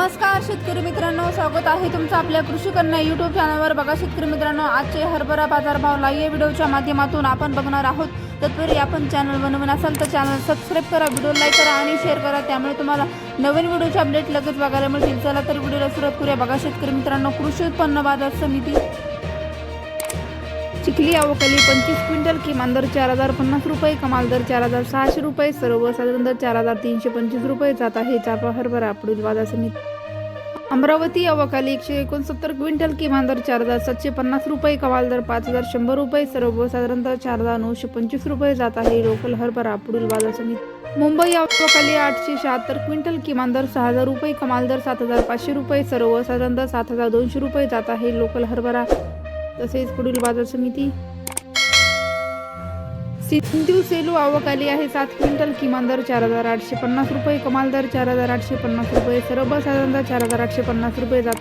नमस्कार शेतकरी मित्रांनो. स्वागत आहे तुमचं आपल्या कृषी कन्या युट्यूब चॅनलवर बघा शेतकरी मित्रांनो आजचे हरभरा बाजारभाव लाईव्ह व्हिडिओच्या माध्यमातून आपण बघणार आहोत. तत्पूर्वी आपण चॅनल बनवून असाल तर चॅनल सबस्क्राईब करा व्हिडिओ लाईक करा आणि शेअर करा. त्यामुळे तुम्हाला नवीन व्हिडिओचे अपडेट लगेच बघायला मिळतील. चला तर व्हिडिओला सुरुवात करूया. बघा शेतकरी मित्रांनो कृषी उत्पन्न बाजार समिती चिखली अवकाली पंचवीस क्विंटल किमान दर चार हजार पन्नास रुपये कमाल दर चार हजार सहाशे रुपये सर्वसाधारण दर चार हजार तीनशे पंचवीस रुपये जात आहे. चापा हरभरा पुढील बाजार समिती. अमरावती अवकाली एकशे एकोणसत्तर क्विंटल किमान दर चार हजार सातशे पन्नास रुपये कमाल दर पाच हजार शंभर रुपये सर्वसाधारण दर चार हजार नऊशे पंचवीस रुपये जात आहे. लोकल हरभरा पुढील बाजार समिती. मुंबई अवकाली आठशे शहात्तर क्विंटल किमान दर सहा हजार रुपये कमाल दर सात हजार पाचशे रुपये सर्वसाधारण दर सात हजार दोनशे रुपये जात आहे. लोकल हरभरा तसेच पुढील बाजार समिती. सिंधू सेलू आवक आली आहे. सात क्विंटल किमान दर चार हजार आठशे पन्नास रुपये कमाल दर चार हजार आठशे पन्नास रुपये सर्वसाधारण दर चार हजार आठशे पन्नास रुपये जातात.